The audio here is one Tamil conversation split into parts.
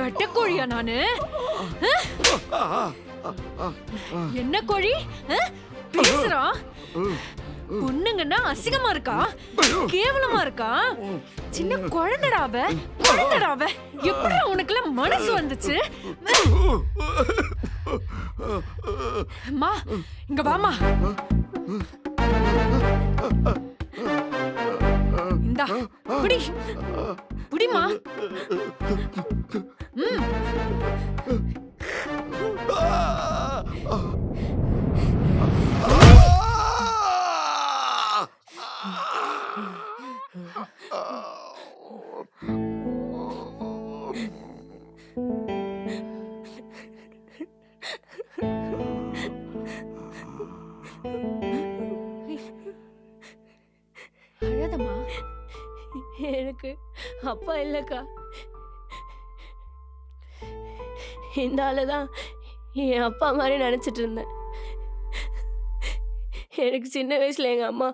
வெட்டக்கோழியா நானு? என்ன கோழி? அஹ்? பேசுறான் பொண்ணுங்கன்னா அசிங்கமா இருக்கா? கேவலமா இருக்கா? சின்ன குழந்தைடா அவ எப்படி உனக்குலாம் மனசு வந்துச்சு? மா இங்க வாமா. இந்தா புடி புடிமா ம் அழாதம்மா எனக்கு அப்பா இல்லைக்கா. இந்த ஆளு தான் என் அப்பா மாதிரி நினச்சிட்டு இருந்தேன். எனக்கு சின்ன வயசில் எங்கள் அம்மா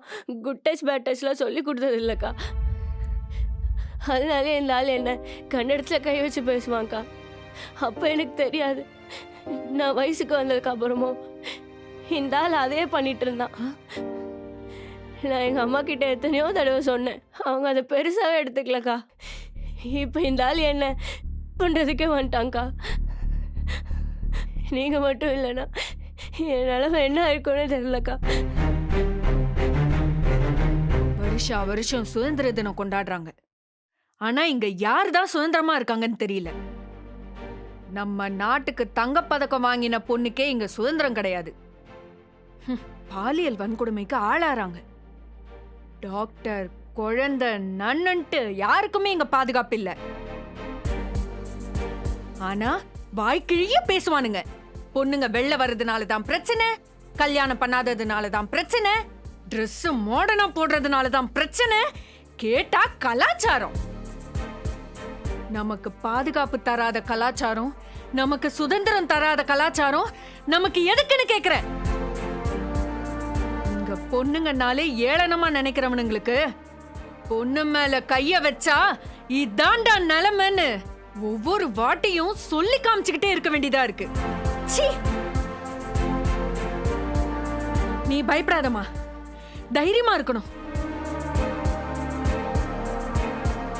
குட் டச் பேட் டச்லாம் சொல்லி கொடுத்தது இல்லைக்கா. அதனாலே இந்த ஆள் என்ன கன்னடத்தில் கை வச்சு பேசுவாங்க்கா அப்போ எனக்கு தெரியாது. நான் வயசுக்கு வந்ததுக்கு அப்புறமும் இந்த ஆள் அதே பண்ணிட்டு இருந்தான். நான் எங்கள் அம்மா கிட்ட எத்தனையோ தடவை சொன்னேன். அவங்க அதை பெருசாகவே எடுத்துக்கலக்கா. இப்போ இந்த ஆள் என்ன பண்ணுறதுக்கே வந்துட்டாங்க்கா நீங்கள் மட்டும் இல்லைன்னா என் நிலமை என்ன இருக்கும்னு தெரிலக்கா வருஷா வருஷம் சுதந்திர தினம் கொண்டாடுறாங்க. ஆனா இங்க யார் தான் சுதந்திரமா இருக்காங்கன்னு தெரியல. நம்ம நாட்டுக்கு தங்கப்பதக்கம் வாங்கின பொண்ணுக்கே இங்க சுதந்திரம் கிடையாது. பாலியல் வன்கொடுமைக்கு ஆளாறாங்க. டாக்டர் குழந்தை நன்னன்ட்டு யாருக்குமே இங்க பாதுகாப்பு இல்ல. ஆனா வாய்க்கிழிய பேசுவானுங்க. பொண்ணுங்க வெளில வர்றதுனால தான் பிரச்சனை கல்யாணம் பண்ணாததுனால தான் பிரச்சனை ட்ரெஸ் மாடர்னா போடுறதுனால தான் பிரச்சனை கேட்டா கலாச்சாரம். நமக்கு பாதுகாப்பு தராத கலாச்சாரம் நமக்கு சுதந்திரம் தராத கலாச்சாரம் நமக்கு எதுக்குன்னு கேக்குறேன் பொண்ணுங்கனாலே ஏளனமா நினைக்கிறவனுங்களுக்கு. பொண்ணு மேல கைய வச்சா இதாண்டா நிலைமைன்னு ஒவ்வொரு வாட்டியும் சொல்லி காமிச்சுக்கிட்டே இருக்க வேண்டியதா இருக்கு. ச்சீ! நீ பயப்படாதம்மா. தைரியமா இருக்கணும்.